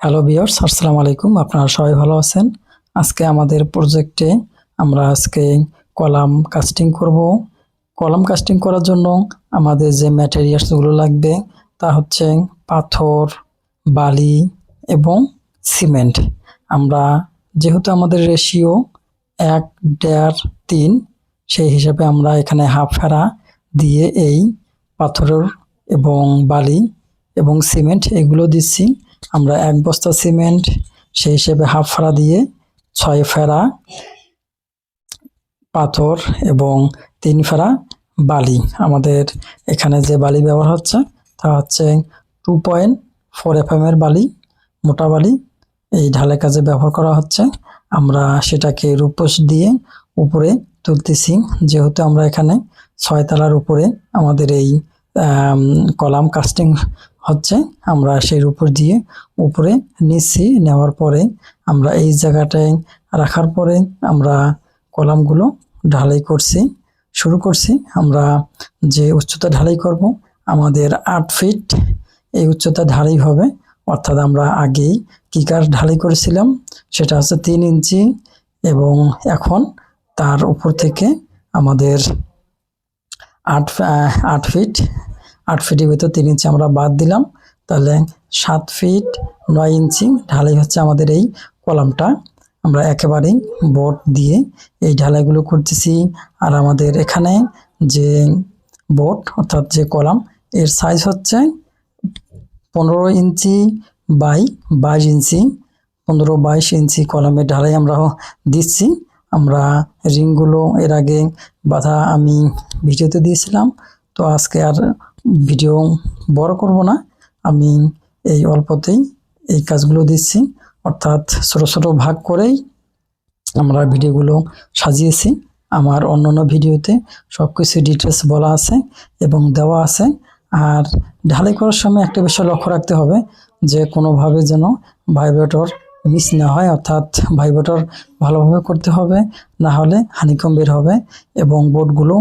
Hello বিয়ার্স আসসালামু আলাইকুম। আপনারা সবাই ভালো আছেন? আজকে আমাদের প্রজেক্টে আমরা আজকে কলাম কাস্টিং করব। কলাম কাস্টিং করার জন্য আমাদের যে ম্যাটেরিয়ালসগুলো লাগবে তা হচ্ছে পাথর, বালি এবং সিমেন্ট আমরা যেহেতু আমাদের রেশিও এক, দেড়, তিন, সেই হিসাবে আমরা এখানে হাফ ফেরা দিয়ে এই পাথরের এবং বালি এবং সিমেন্ট এগুলো দিচ্ছি। আমরা এক বস্তা সিমেন্ট, সেই হিসেবে হাফ ফেরা দিয়ে ছয় ফেরা পাথর এবং তিন ফেরা বালি। আমাদের এখানে যে বালি ব্যবহার হচ্ছে, তা হচ্ছে টু পয়েন্ট ফোর এফ এর বালি, মোটা বালি। এই ঢালাই কাজে ব্যবহার করা হচ্ছে। আমরা সেটাকে রূপোস দিয়ে উপরে তুলতেছি, যেহেতু আমরা এখানে ছয় ছয়তলার উপরে আমাদের এই কলাম কাস্টিং হচ্ছে। আমরা সেই উপর দিয়ে উপরে নিচ্ছি নেওয়ার পরে আমরা এই জায়গাটায় রাখার পরে আমরা কলামগুলো ঢালাই করছি। শুরু করছি আমরা যে উচ্চতা ঢালাই করব, আমাদের আট ফিট এই উচ্চতা ঢালাই হবে। অর্থাৎ আমরা আগেই কিকার ঢালাই করেছিলাম, সেটা হচ্ছে তিন ইঞ্চি এবং এখন তার উপর থেকে আমাদের আট আট ফিট আট ফিটের ভিতর তিন ইঞ্চি আমরা বাদ দিলাম। তাহলে সাত ফিট নয় ইঞ্চি ঢালাই হচ্ছে আমাদের এই কলামটা। আমরা একেবারেই বোর্ড দিয়ে এই ঢালাইগুলো করতেছি আর আমাদের এখানে যে বোর্ড অর্থাৎ যে কলাম, এর সাইজ হচ্ছে পনেরো ইঞ্চি বাই বাইশ ইঞ্চি পনেরো বাইশ ইঞ্চি কলামের ঢালাই আমরা দিচ্ছি। আমরা রিংগুলো এর আগে বাধা আমি ভিডিওতে দিয়েছিলাম। তো আজকে আর ভিডিও বড় করব না। আমি এই অল্পতেই এই কাজগুলো দিচ্ছি। অর্থাৎ ছোট ছোট ভাগ করেই আমরা ভিডিওগুলো সাজিয়েছি। আমার অন্যান্য ভিডিওতে সব কিছু ডিটেলস বলা আছে এবং দেওয়া আছে। আর ঢালাই করার সময় একটা বিষয় লক্ষ্য রাখতে হবে যে কোনোভাবে যেন ভাইব্রেটর মিস না হয়, অর্থাৎ ভাইব্রেটর ভালোভাবে করতে হবে, না হলে হানিকম বের হবে এবং বোর্ডগুলো